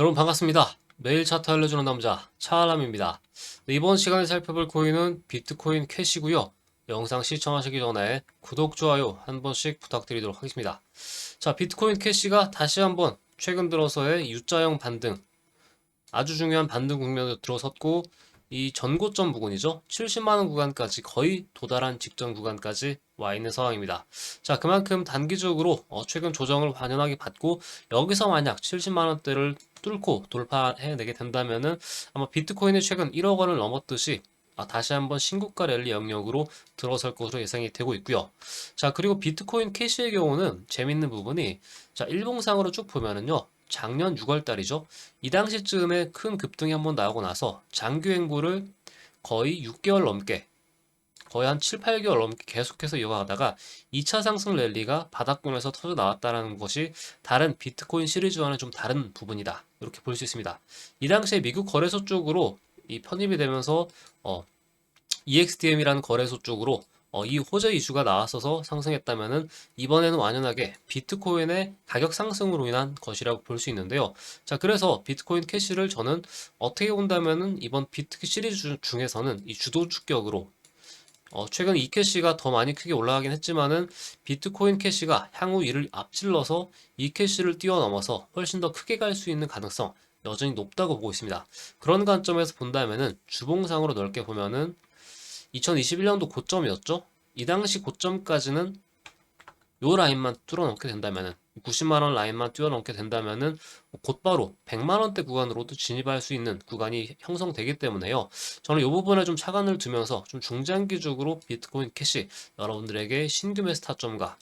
여러분 반갑습니다. 매일 차트 알려주는 남자 차알람입니다. 네, 이번 시간에 살펴볼 코인은 비트코인 캐시고요. 영상 시청하시기 전에 구독, 좋아요 한 번씩 부탁드리도록 하겠습니다. 자, 비트코인 캐시가 다시 한번 최근 들어서의 U자형 반등, 아주 중요한 반등 국면에 들어섰고 이 전고점 부근이죠. 70만원 구간까지 거의 도달한 직전 구간까지 와 있는 상황입니다. 자, 그만큼 단기적으로 어, 최근 조정을 완연하게 받고 여기서 만약 70만원대를 뚫고 돌파해내게 된다면은 아마 비트코인이 최근 1억 원을 넘었듯이 아, 다시 한번 신고가 랠리 영역으로 들어설 것으로 예상이 되고 있고요. 자, 그리고 비트코인 캐시의 경우는 재밌는 부분이 자, 일봉상으로 쭉 보면은요. 작년 6월 달이죠. 이 당시쯤에 큰 급등이 한번 나오고 나서 장기 횡보를 거의 6개월 넘게 거의 한 7, 8개월 넘게 계속해서 이어가다가 2차 상승 랠리가 바닥권에서 터져 나왔다는 것이 다른 비트코인 시리즈와는 좀 다른 부분이다. 이렇게 볼 수 있습니다. 이 당시에 미국 거래소 쪽으로 이 편입이 되면서 어, EXDM이라는 거래소 쪽으로 어, 이 호재 이슈가 나왔어서 상승했다면은 이번에는 완연하게 비트코인의 가격 상승으로 인한 것이라고 볼 수 있는데요. 자, 그래서 비트코인 캐시를 저는 어떻게 본다면은 이번 비트 시리즈 중에서는 이 주도 주격으로 어, 최근 이 캐시가 더 많이 크게 올라가긴 했지만은 비트코인 캐시가 향후 이를 앞질러서 이 캐시를 뛰어넘어서 훨씬 더 크게 갈 수 있는 가능성 여전히 높다고 보고 있습니다. 그런 관점에서 본다면은 주봉상으로 넓게 보면은 2021년도 고점이었죠. 이 당시 고점까지는 요 라인만 뚫어넘게 된다면은 90만 원 라인만 뛰어넘게 된다면은 곧바로 100만 원대 구간으로도 진입할 수 있는 구간이 형성되기 때문에요. 저는 이 부분에 좀 차관을 두면서 좀 중장기적으로 비트코인 캐시 여러분들에게 신규 매수 타점과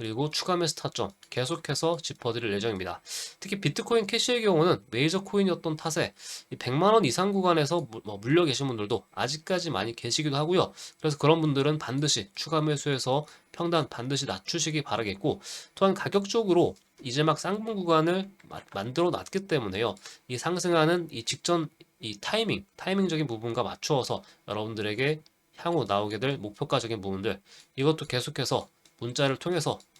그리고 추가 매수 타점 계속해서 짚어드릴 예정입니다. 특히 비트코인 캐시의 경우는 메이저 코인이었던 탓에 이 100만 원 이상 구간에서 무- 뭐 물려 계신 분들도 아직까지 많이 계시기도 하고요. 그래서 그런 분들은 반드시 추가 매수해서 평단 반드시 낮추시기 바라겠고 또한 가격적으로 이제 막 쌍분 구간을 마- 만들어 놨기 때문에요. 이 상승하는 이 직전 이 타이밍, 타이밍적인 부분과 맞추어서 여러분들에게 향후 나오게 될 목표가적인 부분들 이것도 계속해서 문자를 통해서